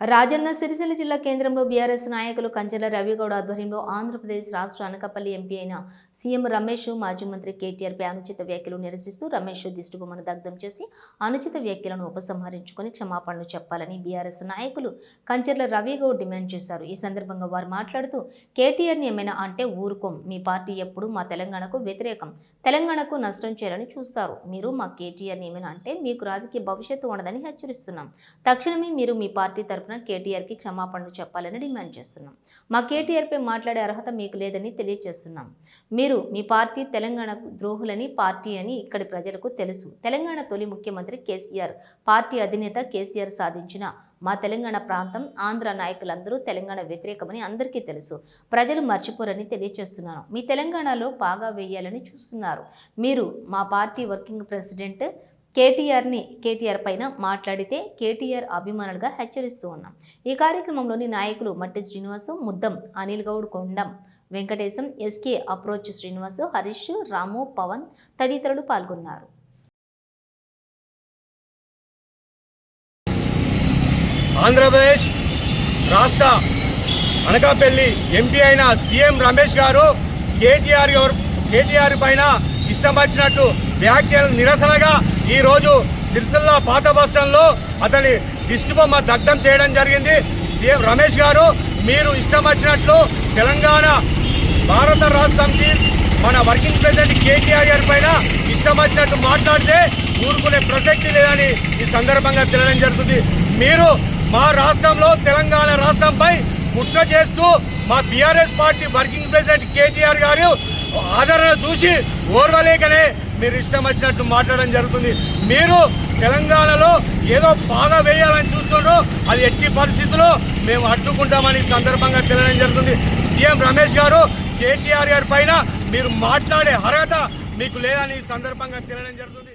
రాజన్న సిరిసిల్ల జిల్లా కేంద్రంలో బీఆర్ఎస్ నాయకులు కంచెల రవిగౌడ ఆధ్వర్యంలో ఆంధ్రప్రదేశ్ రాష్ట్ర అనకాపల్లి ఎంపీ అయిన సీఎం రమేష్ మాజీ మంత్రి కేటీఆర్పై అనుచిత వ్యాఖ్యలు నిరసిస్తూ రమేష్ దిష్టిబొమ్మను దగ్ధం చేసి అనుచిత వ్యాఖ్యలను ఉపసంహరించుకొని క్షమాపణలు చెప్పాలని బీఆర్ఎస్ నాయకులు కంచెర్ల రవిగౌడ్ డిమాండ్ చేశారు. ఈ సందర్భంగా వారు మాట్లాడుతూ కేటీఆర్ని ఏమైనా అంటే ఊరుకోం. మీ పార్టీ ఎప్పుడు మా తెలంగాణకు వ్యతిరేకం. తెలంగాణకు నష్టం చేయాలని చూస్తారు. మీరు మా కేటీఆర్ని ఏమైనా అంటే మీకు రాజకీయ భవిష్యత్తు ఉండదని హెచ్చరిస్తున్నాం. తక్షణమే మీరు మీ పార్టీ తరఫున కేటీఆర్కి క్షమాపణలు చెప్పాలని డిమాండ్ చేస్తున్నాం. మా కేటీఆర్పై మాట్లాడే అర్హత మీకు లేదని తెలియజేస్తున్నాం. మీరు మీ పార్టీ తెలంగాణకు ద్రోహులని పార్టీ అని ఇక్కడి ప్రజలకు తెలుసు. తెలంగాణ తొలి ముఖ్యమంత్రి కేసీఆర్ పార్టీ అధినేత కేసీఆర్ సాధించిన మా తెలంగాణ ప్రాంతం ఆంధ్ర నాయకులందరూ తెలంగాణ వ్యతిరేకమని అందరికీ తెలుసు. ప్రజలు మర్చిపోరని తెలియజేస్తున్నాను. మీ తెలంగాణలో బాగా వేయాలని చూస్తున్నారు. మీరు మా పార్టీ వర్కింగ్ ప్రెసిడెంట్ కేటీఆర్ని కేటీఆర్ పైన మాట్లాడితే కేటీఆర్ అభిమానులుగా హెచ్చరిస్తూ ఉన్నాం. ఈ కార్యక్రమంలోని నాయకులు మట్టి శ్రీనివాసు ముద్దం అనిల్ గౌడ్ కొండం వెంకటేశం ఎస్కే అప్రోచ్ శ్రీనివాసు హరీష్ రాము పవన్ తదితరులు పాల్గొన్నారు. ఆంధ్రప్రదేశ్ రాష్ట్ర అనకాపల్లి ఎంపీ అయిన సీఎం రమేష్ గారు కేటీఆర్ కేటీఆర్ పైన ఇష్టం వచ్చినట్టు వ్యాఖ్యలు నిరసనగా ఈరోజు సిరిసిల్ల పాత బస్టాండ్లో అతని దిష్టిబొమ్మ దగ్ధం చేయడం జరిగింది. సీఎం రమేష్ గారు మీరు ఇష్టం వచ్చినట్లు తెలంగాణ భారత రాష్ట్ర సమితి మన వర్కింగ్ ప్రెసిడెంట్ కేటీఆర్ గారి పైన ఇష్టం వచ్చినట్టు మాట్లాడితే ఊరుకునే ప్రసక్తి లేదని ఈ సందర్భంగా తెలియడం జరుగుతుంది. మీరు మా రాష్ట్రంలో తెలంగాణ రాష్ట్రంపై కుట్ర చేస్తూ మా BRS party working president KTR గారు ఆదరణ చూసి ఓర్వలేకనే మీరు ఇష్టం వచ్చినట్టు మాట్లాడడం జరుగుతుంది. మీరు తెలంగాణలో ఏదో బాగా వేయాలని చూస్తుండ్రు అది ఎట్టి పరిస్థితుల్లో మేము అడ్డుకుంటామని సందర్భంగా తెలియడం జరుగుతుంది. సీఎం రమేష్ గారు కేటీఆర్ గారి పైన మీరు మాట్లాడే అర్హత మీకు లేదని సందర్భంగా తెలియడం జరుగుతుంది.